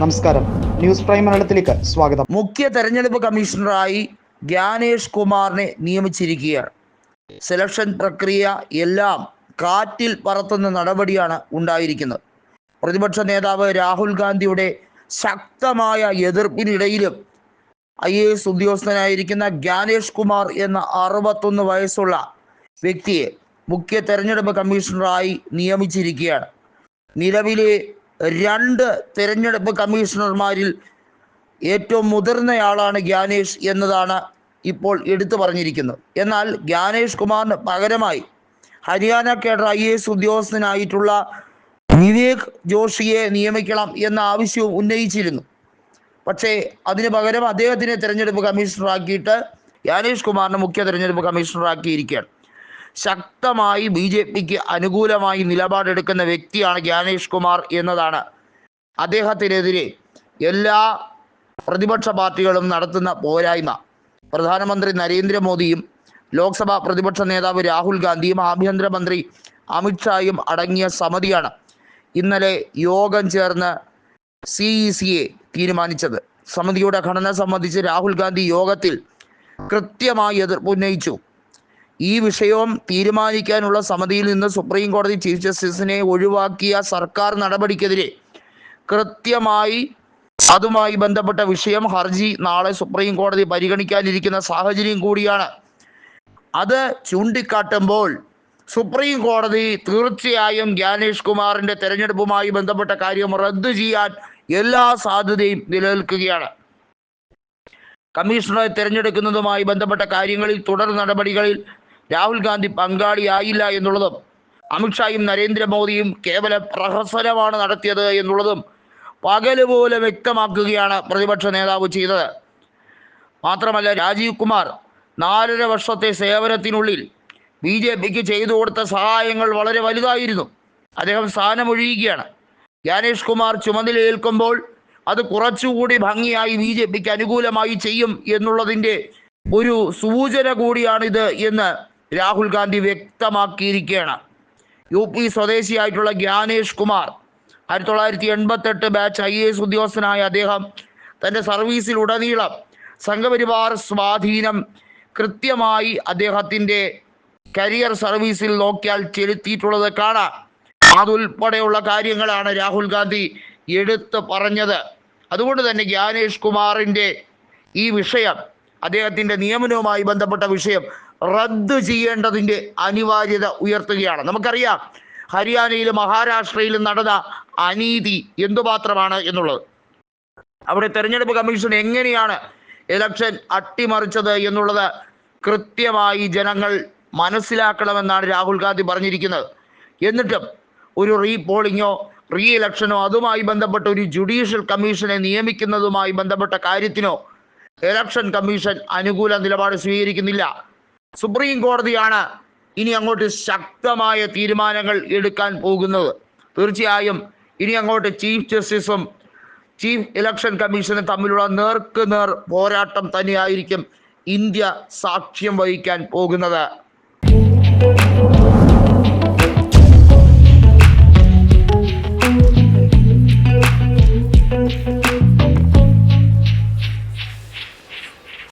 നമസ്കാരം. News prime മലയാളത്തിലേക്ക് സ്വാഗതം. മുഖ്യ തെരഞ്ഞെടുപ്പ് കമ്മീഷണറായി ജ്ഞാനേഷ് കുമാറിനെ നിയമിച്ചിരിക്കുകയാണ്. സെലക്ഷൻ പ്രക്രിയ എല്ലാം കാറ്റിൽ പറത്തുന്ന നടപടിയാണ് ഉണ്ടായിരിക്കുന്നത്. പ്രതിപക്ഷ നേതാവ് രാഹുൽ ഗാന്ധിയുടെ ശക്തമായ എതിർപ്പിനിടയിലും ഐ എ എസ് ഉദ്യോഗസ്ഥനായിരിക്കുന്ന ജ്ഞാനേഷ് കുമാർ എന്ന അറുപത്തൊന്ന് വയസ്സുള്ള വ്യക്തിയെ മുഖ്യ തെരഞ്ഞെടുപ്പ് കമ്മീഷണറായി നിയമിച്ചിരിക്കുകയാണ്. നിലവിലെ രണ്ട് തിരഞ്ഞെടുപ്പ് കമ്മീഷണർമാരിൽ ഏറ്റവും മുതിർന്നയാളാണ് ഗ്യാനേഷ് എന്നതാണ് ഇപ്പോൾ എടുത്തു പറഞ്ഞിരിക്കുന്നത്. എന്നാൽ ഗ്യാനേഷ് കുമാറിന് പകരമായി ഹരിയാന കേഡർ ഐ എസ് ഉദ്യോഗസ്ഥനായിട്ടുള്ള വിവേക് ജോഷിയെ നിയമിക്കണം എന്ന ആവശ്യവും ഉന്നയിച്ചിരുന്നു. പക്ഷേ അതിന് പകരം അദ്ദേഹത്തിനെ തിരഞ്ഞെടുപ്പ് കമ്മീഷണറാക്കിയിട്ട് ഗ്യാനേഷ് കുമാറിനെ മുഖ്യ തിരഞ്ഞെടുപ്പ് കമ്മീഷണറാക്കിയിരിക്കുകയാണ്. ശക്തമായി ബി ജെ പിക്ക് അനുകൂലമായി നിലപാടെടുക്കുന്ന വ്യക്തിയാണ് ജ്ഞാനേഷ് കുമാർ എന്നതാണ് അദ്ദേഹത്തിനെതിരെ എല്ലാ പ്രതിപക്ഷ പാർട്ടികളും നടത്തുന്ന പോരായ്മ. പ്രധാനമന്ത്രി നരേന്ദ്രമോദിയും ലോക്സഭാ പ്രതിപക്ഷ നേതാവ് രാഹുൽ ഗാന്ധിയും ആഭ്യന്തരമന്ത്രി അമിത്ഷായും അടങ്ങിയ സമിതിയാണ് ഇന്നലെ യോഗം ചേർന്ന് സി ഇ സിയെ തീരുമാനിച്ചത്. സമിതിയുടെ ഘടന സംബന്ധിച്ച് രാഹുൽ ഗാന്ധി യോഗത്തിൽ കൃത്യമായി എതിർപ്പ് ഉന്നയിച്ചു. ഈ വിഷയവും തീരുമാനിക്കാനുള്ള സമിതിയിൽ നിന്ന് സുപ്രീം കോടതി ചീഫ് ജസ്റ്റിസിനെ ഒഴിവാക്കിയ സർക്കാർ നടപടിക്കെതിരെ കൃത്യമായി അതുമായി ബന്ധപ്പെട്ട വിഷയം ഹർജി നാളെ സുപ്രീം കോടതി പരിഗണിക്കാനിരിക്കുന്ന സാഹചര്യം കൂടിയാണ്. അത് ചൂണ്ടിക്കാട്ടുമ്പോൾ സുപ്രീം കോടതി തീർച്ചയായും ജ്ഞാനേഷ് കുമാറിന്റെ തെരഞ്ഞെടുപ്പുമായി ബന്ധപ്പെട്ട കാര്യം റദ്ദു ചെയ്യാൻ എല്ലാ സാധ്യതയും നിലനിൽക്കുകയാണ്. കമ്മീഷണറെ തിരഞ്ഞെടുക്കുന്നതുമായി ബന്ധപ്പെട്ട കാര്യങ്ങളിൽ തുടർ നടപടികളിൽ രാഹുൽ ഗാന്ധി പങ്കാളിയായില്ല എന്നുള്ളതും അമിത്ഷായും നരേന്ദ്രമോദിയും കേവല പ്രഹസനമാണ് നടത്തിയത് എന്നുള്ളതും പകൽ പോലെ വ്യക്തമാക്കുകയാണ് പ്രതിപക്ഷ നേതാവ് ചെയ്തത്. മാത്രമല്ല രാജീവ് കുമാർ നാലര വർഷത്തെ സേവനത്തിനുള്ളിൽ ബി ജെ പിക്ക് ചെയ്തു കൊടുത്ത സഹായങ്ങൾ വളരെ വലുതായിരുന്നു. അദ്ദേഹം സ്ഥാനമൊഴിയുകയാണ്. ജ്ഞാനേഷ് കുമാർ ചുമതലയേൽക്കുമ്പോൾ അത് കുറച്ചുകൂടി ഭംഗിയായി ബി ജെ പിക്ക് അനുകൂലമായി ചെയ്യും എന്നുള്ളതിന്റെ ഒരു സൂചന കൂടിയാണിത് എന്ന് രാഹുൽ ഗാന്ധി വ്യക്തമാക്കിയിരിക്കുകയാണ്. യു പി സ്വദേശിയായിട്ടുള്ള ജ്ഞാനേഷ് കുമാർ ആയിരത്തി തൊള്ളായിരത്തി എൺപത്തെട്ട് ബാച്ച് ഐ എ എസ് ഉദ്യോഗസ്ഥനായ അദ്ദേഹം തന്റെ സർവീസിലുടനീളം സംഘപരിവാർ സ്വാധീനം കൃത്യമായി അദ്ദേഹത്തിന്റെ കരിയർ സർവീസിൽ നോക്കിയാൽ ചെലുത്തിയിട്ടുള്ളത് കാണാം. അതുൾപ്പെടെയുള്ള കാര്യങ്ങളാണ് രാഹുൽ ഗാന്ധി എടുത്ത് പറഞ്ഞത്. അതുകൊണ്ട് തന്നെ ജ്ഞാനേഷ് കുമാറിന്റെ ഈ വിഷയം അദ്ദേഹത്തിന്റെ നിയമനവുമായി ബന്ധപ്പെട്ട വിഷയം റദ്ദ് ചെയ്യേണ്ടതിന്റെ അനിവാര്യത ഉയർത്തുകയാണ്. നമുക്കറിയാം ഹരിയാനയിലും മഹാരാഷ്ട്രയിലും നടന്ന അനീതി എന്തുമാത്രമാണ് എന്നുള്ളത്? അവിടെ തെരഞ്ഞെടുപ്പ് കമ്മീഷൻ എങ്ങനെയാണ് ഇലക്ഷൻ അട്ടിമറിച്ചത് എന്നുള്ളത് കൃത്യമായി ജനങ്ങൾ മനസ്സിലാക്കണമെന്നാണ് രാഹുൽ ഗാന്ധി പറഞ്ഞിരിക്കുന്നത്. എന്നിട്ടും ഒരു റീ റീപോളിങ്ങോ റീ ഇലക്ഷനോ അതുമായി ബന്ധപ്പെട്ട ഒരു ജുഡീഷ്യൽ കമ്മീഷനെ നിയമിക്കുന്നതുമായി ബന്ധപ്പെട്ട കാര്യത്തിനോ ഇലക്ഷൻ കമ്മീഷൻ അനുകൂല നിലപാട് സ്വീകരിക്കുന്നില്ല. സുപ്രീം കോടതിയാണ് ഇനി അങ്ങോട്ട് ശക്തമായ തീരുമാനങ്ങൾ എടുക്കാൻ പോകുന്നത്. തീർച്ചയായും ഇനി അങ്ങോട്ട് ചീഫ് ജസ്റ്റിസും ചീഫ് ഇലക്ഷൻ കമ്മീഷനും തമ്മിലുള്ള നേർക്ക് നേർ പോരാട്ടം തന്നെയായിരിക്കും ഇന്ത്യ സാക്ഷ്യം വഹിക്കാൻ പോകുന്നത്.